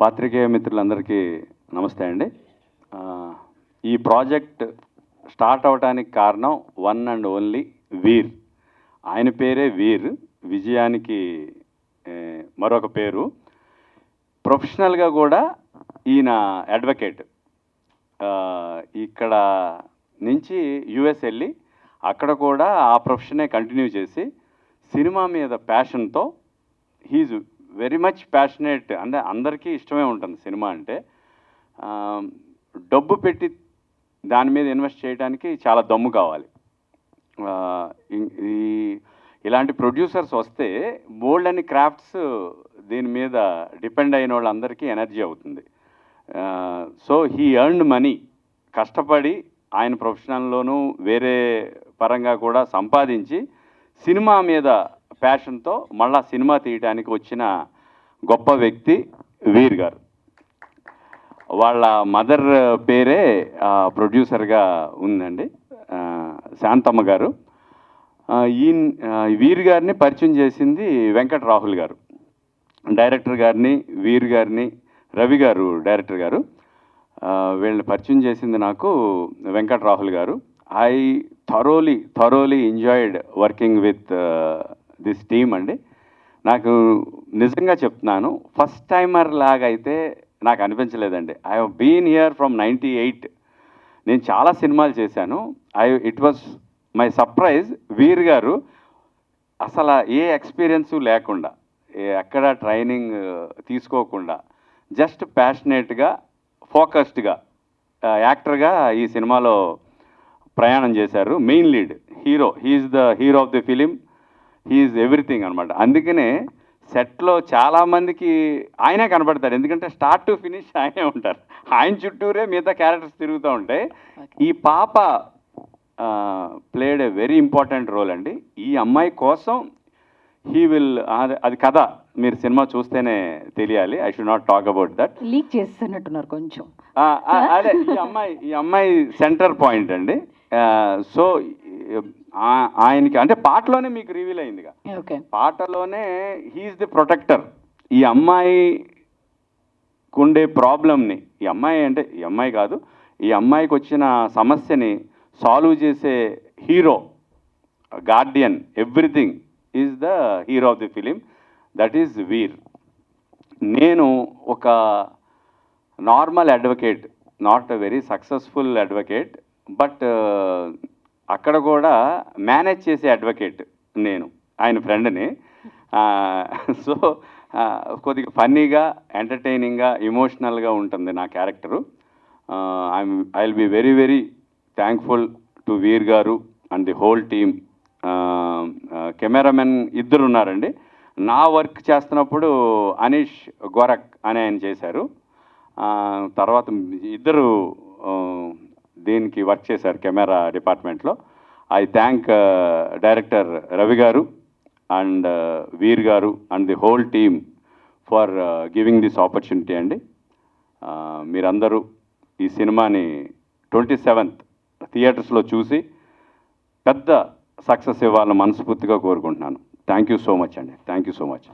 పాత్రికేయ మిత్రులందరికీ నమస్తే అండి. ఈ ప్రాజెక్ట్ స్టార్ట్ అవడానికి కారణం వన్ అండ్ ఓన్లీ వీర్. ఆయన పేరే వీర్. విజయానికి మరొక పేరు. ప్రొఫెషనల్గా కూడా ఈయన అడ్వకేట్. ఇక్కడ నుంచి యుఎస్ వెళ్ళి అక్కడ కూడా ఆ ప్రొఫెషనే కంటిన్యూ చేసి సినిమా మీద ప్యాషన్తో హీజ్ వెరీ మచ్ ప్యాషనేట్ అంటే అందరికీ ఇష్టమే ఉంటుంది సినిమా అంటే. డబ్బు పెట్టి దాని మీద ఇన్వెస్ట్ చేయడానికి చాలా దమ్ము కావాలి. ఈ ఇలాంటి ప్రొడ్యూసర్స్ వస్తే బోల్డ్ అని క్రాఫ్ట్స్ దీని మీద డిపెండ్ అయిన వాళ్ళందరికీ ఎనర్జీ అవుతుంది. సో హీ ఎర్న్డ్ మనీ కష్టపడి ఆయన ప్రొఫెషనల్లోనూ వేరే పరంగా కూడా సంపాదించి సినిమా మీద ప్యాషన్తో మళ్ళా సినిమా తీయడానికి వచ్చిన గొప్ప వ్యక్తి వీర్ గారు. వాళ్ళ మదర్ పేరే ప్రొడ్యూసర్గా ఉందండి శాంతమ్మ గారు. ఆ, ఈయన వీర్ గారిని పరిచయం చేసింది వెంకట రాహుల్ గారు. డైరెక్టర్ గారిని వీర్ గారిని రవి గారు డైరెక్టర్ గారు. వీళ్ళని పరిచయం చేసింది నాకు Venkata Rahul garu. I thoroughly thoroughly enjoyed working with this team అండి. నాకు నిజంగా చెప్తున్నాను ఫస్ట్ టైమర్ లాగా అయితే నాకు అనిపించలేదండి. I have been here from ninety eight నేను చాలా సినిమాలు చేశాను. I it was my surprise Veer garu అసలు ఏ ఎక్స్పీరియన్స్ లేకుండా ఎక్కడ ట్రైనింగ్ తీసుకోకుండా జస్ట్ ప్యాషనేట్గా ఫోకస్డ్గా యాక్టర్గా ఈ సినిమాలో ప్రయాణం చేశారు. Main lead hero he's the hero of the film. He's everything అనమాట అందుకనే సెట్లో చాలామందికి ఆయనే కనబడతారు ఎందుకంటే స్టార్ట్ టు ఫినిష్ ఆయనే ఉంటారు. ఆయన చుట్టూరే మిగతా క్యారెక్టర్స్ తిరుగుతూ ఉంటాయి. ఈ పాప played a very important role అండి. ఈ అమ్మాయి కోసం హీ విల్ అది కథ మీరు సినిమా చూస్తేనే తెలియాలి. I should not talk about that leak చేస్తున్నట్టున్నారు కొంచెం. అదే ఈ అమ్మాయి ఈ అమ్మాయి సెంటర్ పాయింట్ అండి. సో ఆయనకి అంటే పాటలోనే మీకు రివీల్ అయిందిగా. పాటలోనే హీఈస్ ది ప్రొటెక్టర్ ఈ అమ్మాయి ఉండే ప్రాబ్లమ్ని ఈ అమ్మాయి అంటే ఈ అమ్మాయి కాదు ఈ అమ్మాయికి వచ్చిన సమస్యని సాల్వ్ చేసే hero guardian everything is the hero of the film that is Veer నేను ఒక normal advocate not a very successful advocate but అక్కడ కూడా మేనేజ్ చేసే అడ్వకేట్ నేను ఆయన ఫ్రెండ్ని. సో కొద్దిగా ఫన్నీగా ఎంటర్టైనింగ్గా ఇమోషనల్గా ఉంటుంది నా character. I'm I will be very very thankful to Veer garu and the whole team. Cameraman ఇద్దరు ఉన్నారండి. నా వర్క్ చేస్తున్నప్పుడు అనీష్ గోరక్ అని ఆయన చేశారు. తర్వాత ఇద్దరు దీనికి వర్క్ చేశారు కెమెరా డిపార్ట్మెంట్లో. I thank director Ravi garu and Veer garu and the whole team for giving this opportunity అండి. మీరందరూ ఈ సినిమాని ట్వంటీ సెవెంత్ థియేటర్స్లో చూసి పెద్ద సక్సెస్ ఇవ్వాలని మనస్ఫూర్తిగా కోరుకుంటున్నాను. థ్యాంక్ యూ సో మచ్ అండి. Thank you so much.